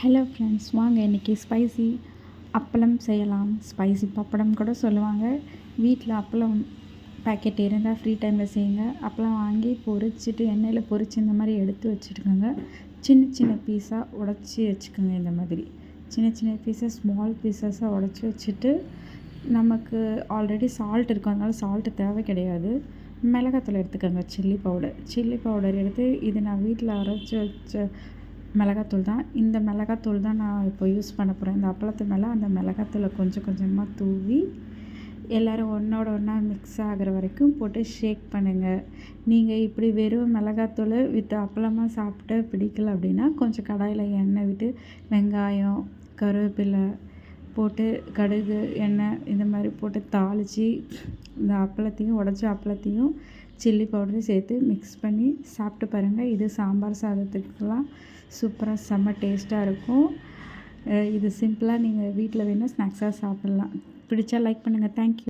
Hello friends வாங்க இன்றைக்கி spicy அப்பளம் செய்யலாம். ஸ்பைசி பப்படம் கூட சொல்லுவாங்க. வீட்டில் அப்பளம் பேக்கெட் இருந்தால் ஃப்ரீ டைமில் செய்யுங்க. அப்பளம் வாங்கி பொரிச்சிட்டு எண்ணெயில் பொரிச்சு இந்த மாதிரி எடுத்து வச்சுட்டுக்கோங்க. சின்ன சின்ன பீஸாக உடச்சி வச்சுக்கோங்க இந்த மாதிரி. சின்ன சின்ன பீஸஸ் ஸ்மால் பீஸஸாக உடச்சி வச்சுட்டு நமக்கு ஆல்ரெடி சால்ட் இருக்கும். அதனால் சால்ட்டு தேவை கிடையாது. மிளகாத்தூள் எடுத்துக்கோங்க சில்லி பவுடர் சில்லி பவுடர் எடுத்து இது நான் வீட்டில் அரைச்சி வச்ச மிளகாத்தூள் தான். இந்த மிளகாத்தூள் தான் நான் இப்போ யூஸ் பண்ண போகிறேன் இந்த அப்பளத்து மேலே அந்த மிளகாத்தூளை கொஞ்சம் கொஞ்சமாக தூவி எல்லோரும் ஒன்றோட ஒன்றா மிக்ஸ் ஆகிற வரைக்கும் போட்டு ஷேக் பண்ணுங்கள் நீங்கள் இப்படி வெறும் மிளகாத்தூள் வித் அப்பளமாக சாப்பிட்டு பிடிக்கல அப்படின்னா கொஞ்சம் கடாயில் எண்ணெய் விட்டு வெங்காயம் கருவேப்பிலை போட்டு கடுகு எண்ணெய் இந்த மாதிரி போட்டு தாளித்து இந்த அப்பளத்தையும் உடச்ச அப்பளத்தையும் சில்லி பவுடரையும் சேர்த்து மிக்ஸ் பண்ணி சாப்பிட்டு பாருங்கள் இது சாம்பார் சாதத்துக்கெலாம் சூப்பராக செம்ம டேஸ்ட்டாக இருக்கும். இது சிம்பிளாக நீங்கள் வீட்டில் வேணால் ஸ்நாக்ஸாக சாப்பிட்லாம். பிடிச்சா லைக் பண்ணுங்கள் தேங்க்யூ